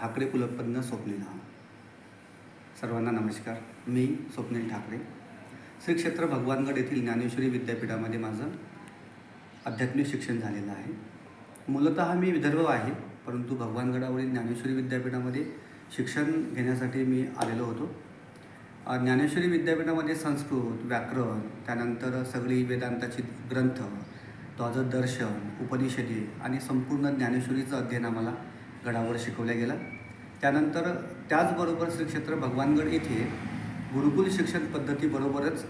ठाकरे कुलपन्न स्वप्नील हा सर्वांना नमस्कार. मी स्वप्नील ठाकरे. श्री क्षेत्र भगवानगड येथील ज्ञानेश्वरी विद्यापीठामध्ये माझं आध्यात्मिक शिक्षण झालेलं आहे. मूलत मी विदर्भ आहे परंतु भगवानगडावरील ज्ञानेश्वरी विद्यापीठामध्ये शिक्षण घेण्यासाठी मी आलेलो होतो. ज्ञानेश्वरी विद्यापीठामध्ये संस्कृत व्याकरण त्यानंतर सगळी वेदांताची ग्रंथ द्वादश दर्शन उपनिषदे आणि संपूर्ण ज्ञानेश्वरीचं अध्ययन आम्हाला गडावर शिकवल्या गेला. त्यानंतर त्याचबरोबर श्री क्षेत्र भगवानगड येथे गुरुकुल शिक्षण पद्धतीबरोबरच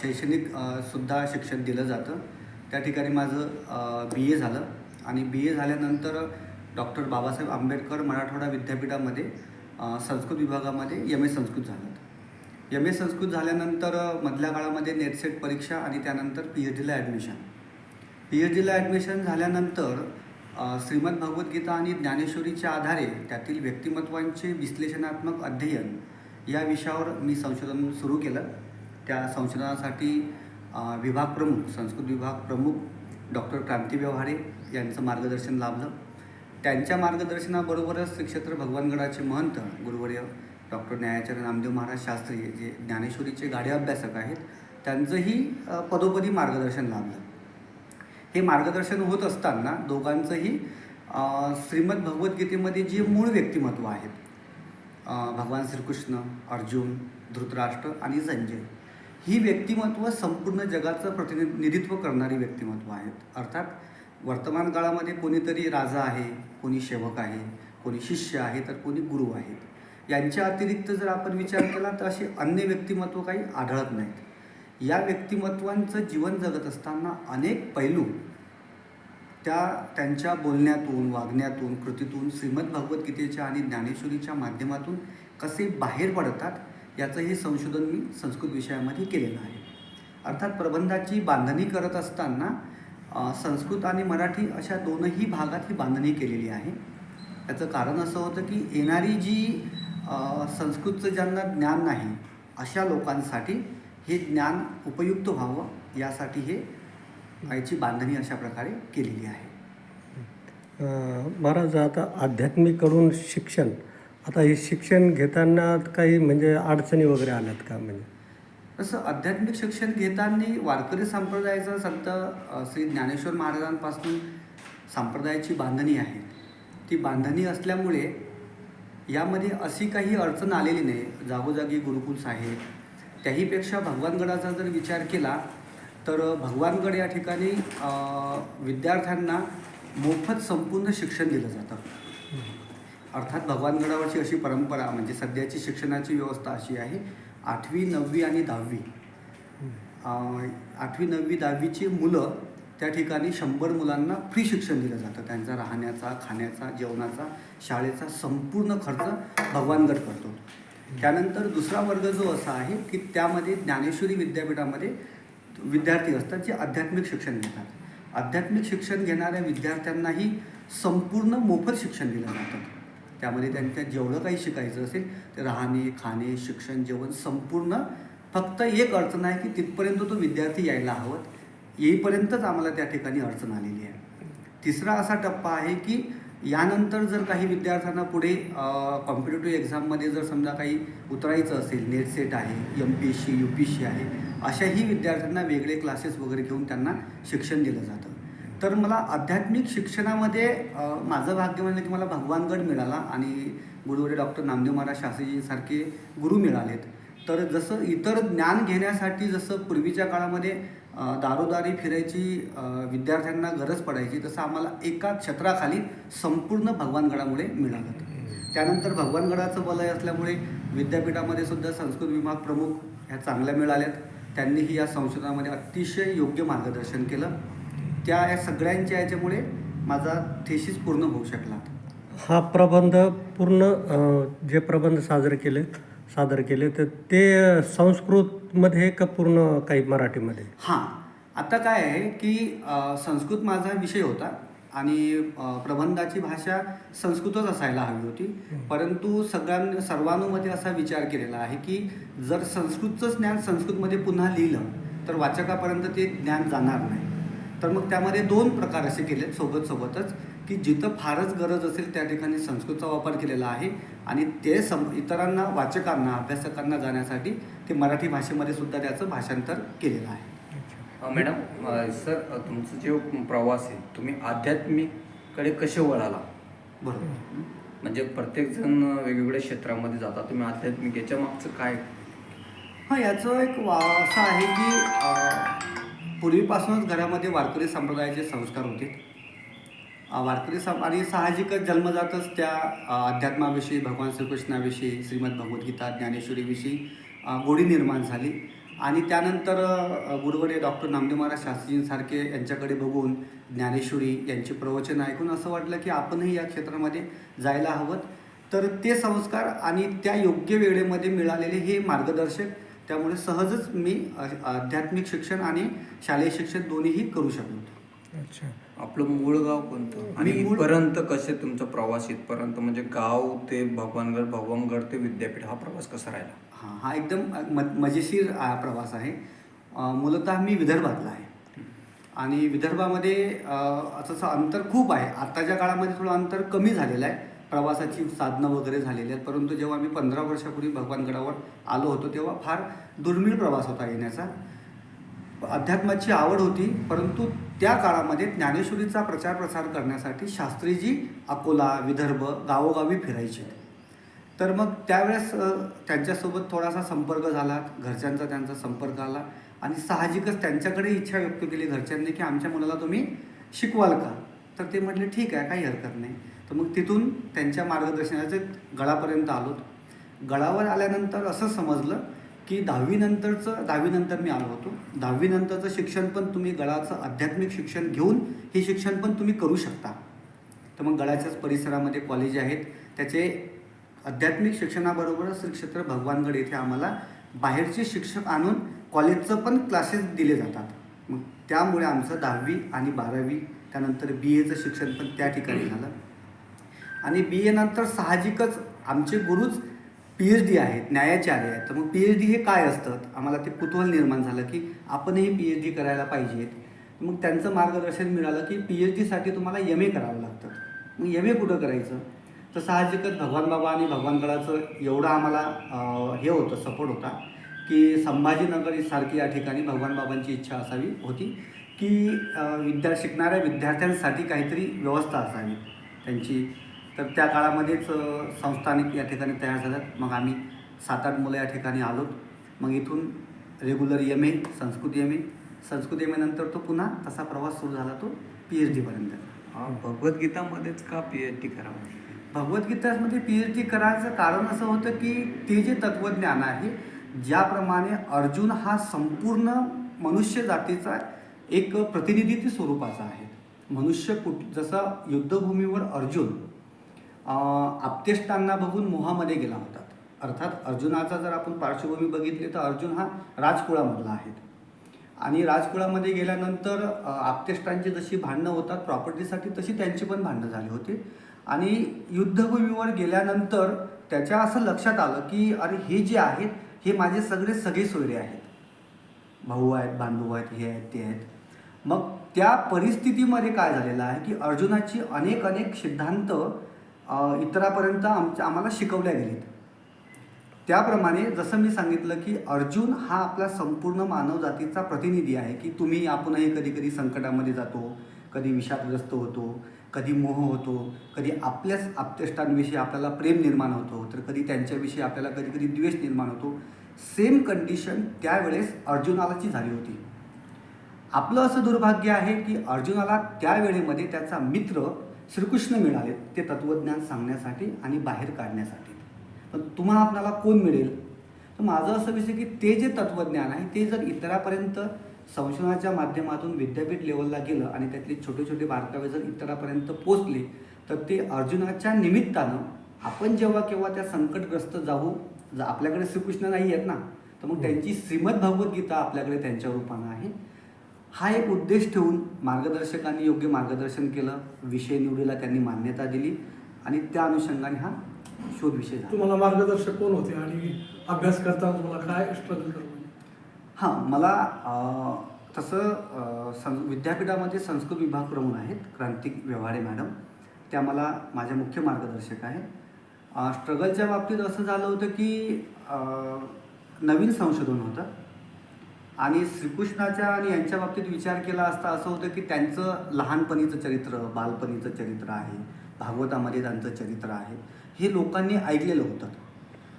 शैक्षणिक सुद्धा शिक्षण दिलं जातं. त्या ठिकाणी माझं बी ए झालं. आणि बी ए झाल्यानंतर डॉक्टर बाबासाहेब आंबेडकर मराठवाडा विद्यापीठामध्ये संस्कृत विभागामध्ये एम ए संस्कृत झालं. एम ए संस्कृत झाल्यानंतर मधल्या काळामध्ये नेटसेट परीक्षा आणि त्यानंतर पी एच डीला ॲडमिशन पी एच डीला ॲडमिशन झाल्यानंतर श्रीमद भगवद्गीता आणि ज्ञानेश्वरीच्या आधारे त्यातील व्यक्तिमत्वांचे विश्लेषणात्मक अध्ययन या विषयावर मी संशोधन सुरू केलं. त्या संशोधनासाठी विभाग प्रमुख संस्कृत विभाग प्रमुख डॉक्टर क्रांती व्यवहारे यांचं मार्गदर्शन लाभलं. त्यांच्या मार्गदर्शनाबरोबरच श्रीक्षेत्र भगवानगडाचे महंत गुरुवर्य डॉक्टर न्यायाचार्य नामदेव महाराज शास्त्री जे ज्ञानेश्वरीचे गाडे अभ्यासक आहेत त्यांचंही पदोपदी मार्गदर्शन लाभलं. हे मार्गदर्शन होत असताना दोघांचंही श्रीमद भगवद्गीतेमध्ये जे मूळ व्यक्तिमत्व आहेत भगवान श्रीकृष्ण अर्जुन धृतराष्ट्र आणि संजय ही व्यक्तिमत्व संपूर्ण जगाचं प्रतिनिधित्व करणारी व्यक्तिमत्व आहेत. अर्थात वर्तमान काळामध्ये कोणीतरी राजा आहे कोणी सेवक आहे कोणी शिष्य आहे तर कोणी गुरु आहेत. यांच्या अतिरिक्त जर आपण विचार केला तर असे अन्य व्यक्तिमत्व काही आढळत नाहीत. या व्यक्तिमत्वांचं जीवन जगत असताना अनेक पैलू त्या त्यांच्या बोलण्यातून वागण्यातून कृतीतून श्रीमद भगवद्गीतेच्या आणि ज्ञानेश्वरीच्या माध्यमातून कसे बाहेर पडतात याचं हे संशोधन मी संस्कृत विषयामध्ये केलेलं आहे. अर्थात प्रबंधाची बांधणी करत असताना संस्कृत आणि मराठी अशा दोनही भागात ही बांधणी केलेली आहे. त्याचं कारण असं होतं की येणारी जी संस्कृतचं ज्यांना ज्ञान नाही अशा लोकांसाठी हे ज्ञान उपयुक्त व्हावं यासाठी हे याची बांधणी अशा प्रकारे केलेली आहे. महाराज आता आध्यात्मिकडून शिक्षण आता हे शिक्षण घेताना काही म्हणजे अडचणी वगैरे आल्यात का म्हणजे? तसं आध्यात्मिक शिक्षण घेताना वारकरी संप्रदायाचं संत श्री ज्ञानेश्वर महाराजांपासून संप्रदायाची बांधणी आहे. ती बांधणी असल्यामुळे यामध्ये अशी काही अडचण आलेली नाही. जागोजागी गुरुकुल्स आहेत त्याहीपेक्षा भगवानगडाचा जर विचार केला तर भगवानगड या ठिकाणी विद्यार्थ्यांना मोफत संपूर्ण शिक्षण दिलं जातं. अर्थात भगवानगडावरची अशी परंपरा म्हणजे सध्याची शिक्षणाची व्यवस्था अशी आहे आठवी नववी आणि दहावी. आठवी नववी दहावीची मुलं त्या ठिकाणी शंभर मुलांना फ्री शिक्षण दिलं जातं. त्यांचा राहण्याचा खाण्याचा जेवणाचा शाळेचा संपूर्ण खर्च भगवानगड करतो. त्यानंतर दुसरा वर्ग जो असा आहे की त्यामध्ये ज्ञानेश्वरी विद्यापीठामध्ये विद्यार्थी असतात जे आध्यात्मिक शिक्षण घेतात. आध्यात्मिक शिक्षण घेणाऱ्या विद्यार्थ्यांनाही संपूर्ण मोफत शिक्षण दिलं जातं. त्यामध्ये त्यांच्या जेवढं काही शिकायचं असेल ते राहणे खाणे शिक्षण जेवण संपूर्ण फक्त एक अडचण आहे की तिथपर्यंत तो विद्यार्थी यायला हवं. येईपर्यंतच आम्हाला त्या ठिकाणी अडचण आलेली आहे. तिसरा असा टप्पा आहे की यानंतर जर काही विद्यार्थ्यांना पुढे कॉम्पिटेटिव्ह एक्झाममध्ये जर समजा काही उतरायचं असेल नेट सेट आहे M P S C U P S C आहे अशाही विद्यार्थ्यांना वेगळे क्लासेस वगैरे घेऊन त्यांना शिक्षण दिलं जातं. तर मला आध्यात्मिक शिक्षणामध्ये माझं भाग्य म्हणजे की मला भगवानगड मिळाला आणि गुरुवरे डॉक्टर नामदेव महाराज शास्त्रीजीसारखे गुरु मिळालेत. तर जसं इतर ज्ञान घेण्यासाठी जसं पूर्वीच्या काळामध्ये दारोदारी फिरायची विद्यार्थ्यांना गरज पडायची तसं आम्हाला एका छत्राखाली संपूर्ण भगवानगडामुळे मिळालं त्यानंतर भगवानगडाचं वलय असल्यामुळे विद्यापीठामध्ये सुद्धा संस्कृत विभाग प्रमुख ह्या चांगल्या मिळाल्यात. त्यांनीही या संशोधनामध्ये अतिशय योग्य मार्गदर्शन केलं. त्या या सगळ्यांच्या याच्यामुळे माझा थेसिस पूर्ण होऊ शकला. हा प्रबंध पूर्ण जे प्रबंध साजरे केले सादर केले तर ते संस्कृतमध्ये का पूर्ण काही मराठीमध्ये? हां. आता काय आहे की संस्कृत माझा विषय होता आणि प्रबंधाची भाषा संस्कृतच असायला हवी होती. परंतु सगळ्यां सर्वानुमते असा विचार केलेला आहे की जर संस्कृतचंच ज्ञान संस्कृतमध्ये पुन्हा लिहिलं तर वाचकापर्यंत ते ज्ञान जाणार नाही. तर मग त्यामध्ये दोन प्रकार असे केलेत सोबत सोबतच. की जिथं फारच गरज असेल त्या ठिकाणी संस्कृतचा वापर केलेला आहे आणि ते सम इतरांना वाचकांना अभ्यासकांना जाण्यासाठी ते मराठी भाषेमध्ये सुद्धा त्याचं भाषांतर केलेलं आहे. मॅडम सर तुमचं जे प्रवास आहे तुम्ही आध्यात्मिककडे कसे वळाला बरोबर. म्हणजे प्रत्येक जण वेगवेगळ्या क्षेत्रामध्ये जातात तुम्ही आध्यात्मिक याच्या मागचं काय? हां याचं एक वा असं आहे की पूर्वीपासूनच घरामध्ये वारकरी संप्रदायाचे संस्कार होते. वारकरी सं आणि साहजिकच जन्मजातच त्या अध्यात्माविषयी भगवान श्रीकृष्णाविषयी श्रीमद भगवद्गीता ज्ञानेश्वरीविषयी गोडी निर्माण झाली. आणि त्यानंतर गुरुवरे डॉक्टर नामदेव महाराज शास्त्रीजींसारखे यांच्याकडे बघून ज्ञानेश्वरी यांची प्रवचन ऐकून असं वाटलं की आपणही या क्षेत्रामध्ये जायला हवं. तर ते संस्कार आणि त्या योग्य वेळेमध्ये मिळालेले हे मार्गदर्शक त्यामुळे सहजच मी आध्यात्मिक शिक्षण आणि शालेय शिक्षण दोन्हीही करू शकलो. अच्छा. आपलं मूळ गाव कोणतं? आणि इथपर्यंत कसे तुमचा प्रवास इथपर्यंत म्हणजे गाव ते भगवानगड भगवानगड ते विद्यापीठ हा प्रवास कसा राहिला? हां हा एकदम म मजेशीर अ, प्रवास आहे. मूलतः मी विदर्भातला आहे. आणि विदर्भामध्ये असं अंतर खूप आहे. आत्ताच्या काळामध्ये थोडं अंतर कमी झालेलं आहे. प्रवासाची साधनं वगैरे झालेली आहेत. परंतु जेव्हा मी पंधरा वर्षापूर्वी भगवानगडावर आलो होतो तेव्हा फार दुर्मिळ प्रवास होता येण्याचा. अध्यात्माची आवड होती परंतु त्या काळामध्ये ज्ञानेश्वरीचा प्रचार प्रसार करण्यासाठी शास्त्रीजी अकोला विदर्भ गावोगावी फिरायचे. तर मग त्यावेळेस त्यांच्यासोबत थोडासा संपर्क झाला घरच्यांचा त्यांचा संपर्क आला आणि साहजिकच त्यांच्याकडे इच्छा व्यक्त केली घरच्यांनी की आमच्या मुलाला तुम्ही शिकवाल का? तर ते म्हटले ठीक आहे काही हरकत नाही. तर मग तिथून त्यांच्या मार्गदर्शनाचे गळापर्यंत आलो. गळावर आल्यानंतर असं समजलं की दहावीनंतरचं दहावीनंतर मी आलो होतो. दहावीनंतरचं शिक्षण पण तुम्ही गळाचं आध्यात्मिक शिक्षण घेऊन हे शिक्षण पण तुम्ही करू शकता. तर मग गळाच्याच परिसरामध्ये कॉलेज आहेत. त्याचे आध्यात्मिक शिक्षणाबरोबरच श्री क्षेत्र भगवानगड येथे आम्हाला बाहेरचे शिक्षक आणून कॉलेजचं पण क्लासेस दिले जातात. मग त्यामुळे आमचं दहावी आणि बारावी त्यानंतर बी एचं शिक्षण पण त्या ठिकाणी झालं. आणि बी एनंतर साहजिकच आमचे गुरुच पी एच डी आहेत न्यायाचार्य आहेत. तर मग पी एच डी हे काय असतं आम्हाला ते कुतूहल निर्माण झालं की आपणही पी एच डी करायला पाहिजेत. मग त्यांचं मार्गदर्शन मिळालं की पी एच डीसाठी तुम्हाला एम ए करावं लागतं. मग एम ए कुठं करायचं? तर साहजिकच भगवान बाबा आणि भगवानगडाचं एवढं आम्हाला हे होतं सपोर्ट होता की संभाजीनगर सारखी या ठिकाणी भगवान बाबांची इच्छा असावी होती की विद्या शिकणाऱ्या विद्यार्थ्यांसाठी काहीतरी व्यवस्था असावी. त्यांची तर त्या काळामध्येच संस्थानिक या ठिकाणी तयार झाल्यात. मग आम्ही सात आठ मुलं या ठिकाणी आलोत मग इथून regular M A Sanskrit M A Sanskrit M एनंतर तो पुन्हा तसा प्रवास सुरू झाला तो पी एच डीपर्यंत भगवद्गीतामध्येच का पी एच डी करावं? भगवद्गीतामध्ये पी एच डी करायचं कारण असं होतं की ते जे तत्त्वज्ञान आहे ज्याप्रमाणे अर्जुन हा संपूर्ण मनुष्य जातीचा एक प्रतिनिधित्व स्वरूपाचा आहे. मनुष्य कुठ जसं युद्धभूमीवर अर्जुन आप्तेष्टांना बघून मोहामध्ये गेला होता. अर्थात अर्जुनाचा जर आपण पार्श्वभूमी बघितली तर अर्जुन हा राजकुळामधला आहे. आणि राजकुळामध्ये गेल्यानंतर आप्तेष्टांची जशी भांडणं होतात प्रॉपर्टीसाठी तशी त्यांची पण भांडणं झाली होती. आणि युद्धभूमीवर गेल्यानंतर त्याच्या असं लक्षात आलं की अरे हे जे आहेत हे माझे सगळे सगळे सोयरे आहेत. भाऊ आहेत बांधव आहेत हे आहेत ते आहेत. मग त्या परिस्थितीमध्ये काय झालेलं आहे की अर्जुनाची अनेक अनेक सिद्धांत इतरापर्यंत आमच्या आम्हाला शिकवल्या गेलेत. त्याप्रमाणे जसं मी सांगितलं की अर्जुन हा आपला संपूर्ण मानवजातीचा प्रतिनिधी आहे की तुम्ही आपणही कधी कधी संकटामध्ये जातो कधी विषादग्रस्त होतो कधी मोह होतो कधी आपल्याच आप्तेष्टांविषयी आपल्याला प्रेम निर्माण होतो तर कधी त्यांच्याविषयी आपल्याला कधी कधी द्वेष निर्माण होतो. सेम कंडिशन त्यावेळेस अर्जुनालाची झाली होती. आपलं असं दुर्भाग्य आहे की अर्जुनाला त्यावेळेमध्ये त्याचा मित्र श्रीकृष्ण मिळाले ते तत्त्वज्ञान सांगण्यासाठी आणि बाहेर काढण्यासाठी. पण तुम्हाला आपल्याला कोण मिळेल? तर माझं असं विषय की ते जे तत्त्वज्ञान आहे ते जर इतरापर्यंत संशोधनाच्या माध्यमातून विद्यापीठ लेवलला गेलं आणि त्यातले छोटे छोटे बारकावे जर इतरापर्यंत पोचले तर ते अर्जुनाच्या निमित्तानं आपण जेव्हा केव्हा त्या संकटग्रस्त जाऊ आपल्याकडे श्रीकृष्ण नाही आहेत ना तर मग त्यांची श्रीमद भगवद्गीता आपल्याकडे त्यांच्या रूपानं आहे. हा एक उद्देश ठेवून मार्गदर्शकांनी योग्य मार्गदर्शन केलं विषय निवडीला त्यांनी मान्यता दिली आणि त्या अनुषंगाने हा शोध विषय झाला. तुम्हाला मार्गदर्शक कोण होते आणि अभ्यास करताना तुम्हाला काय स्ट्रगल करावं हां मला तसं सं विद्यापीठामध्ये संस्कृत विभाग प्रमुख आहेत क्रांतिक व्यवहारे मॅडम. त्या मला माझ्या मुख्य मार्गदर्शक आहे स्ट्रगलच्या बाबतीत असं झालं होतं की नवीन संशोधन होतं. आणि श्रीकृष्णाच्या आणि यांच्या बाबतीत विचार केला असता असं होतं की त्यांचं लहानपणीचं चरित्र बालपणीचं चरित्र आहे भागवतामध्ये त्यांचं चरित्र आहे हे लोकांनी ऐकलेलं होतं.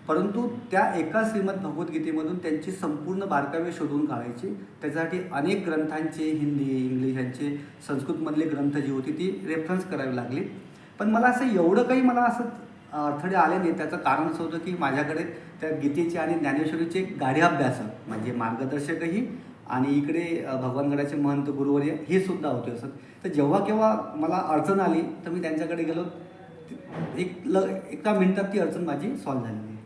परंतु त्या एका श्रीमद भगवद्गीतेमधून त्यांची संपूर्ण बारकावे शोधून काढायची त्याच्यासाठी अनेक ग्रंथांचे हिंदी इंग्लिश यांचे संस्कृतमधले ग्रंथ जी होती ती रेफरन्स करावी लागली. पण मला असं एवढं काही मला असं अडथळे आले नाही. त्याचं कारण असं होतं की माझ्याकडे त्या गीतेचे आणि ज्ञानेश्वरीचे गाढे अभ्यासक म्हणजे मार्गदर्शकही आणि इकडे भगवानगडाचे महंत गुरुवर्य हे सुद्धा होते असं. तर जेव्हा केव्हा मला अडचण आली तर मी त्यांच्याकडे गेलो. एक ल एका मिनिटात ती अडचण माझी सॉल्व्ह झालेली